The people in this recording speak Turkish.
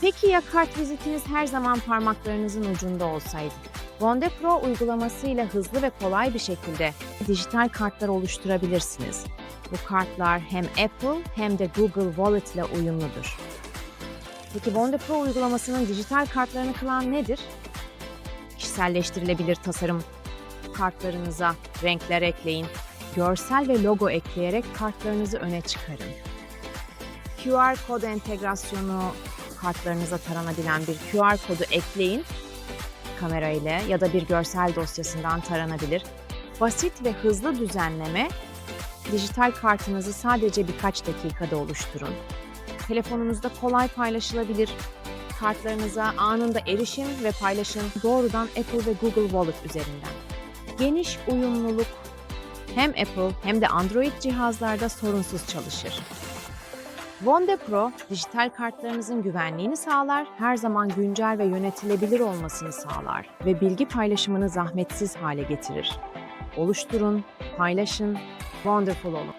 Peki ya kart vizitiniz her zaman parmaklarınızın ucunda olsaydı? Vonde Pro uygulamasıyla hızlı ve kolay bir şekilde dijital kartlar oluşturabilirsiniz. Bu kartlar hem Apple hem de Google Wallet ile uyumludur. Peki Vonde Pro uygulamasının dijital kartlarını kılan nedir? Kişiselleştirilebilir tasarım. Kartlarınıza renkler ekleyin, görsel ve logo ekleyerek kartlarınızı öne çıkarın. QR kod entegrasyonu kartlarınıza taranabilen bir QR kodu ekleyin kamera ile ya da bir görsel dosyasından taranabilir. Basit ve hızlı düzenleme dijital kartınızı sadece birkaç dakikada oluşturun. Telefonunuzda kolay paylaşılabilir. Kartlarınıza anında erişim ve paylaşım doğrudan Apple ve Google Wallet üzerinden. Geniş uyumluluk hem Apple hem de Android cihazlarda sorunsuz çalışır. Vonde Pro, dijital kartlarınızın güvenliğini sağlar, her zaman güncel ve yönetilebilir olmasını sağlar ve bilgi paylaşımını zahmetsiz hale getirir. Oluşturun, paylaşın, wonderful olun.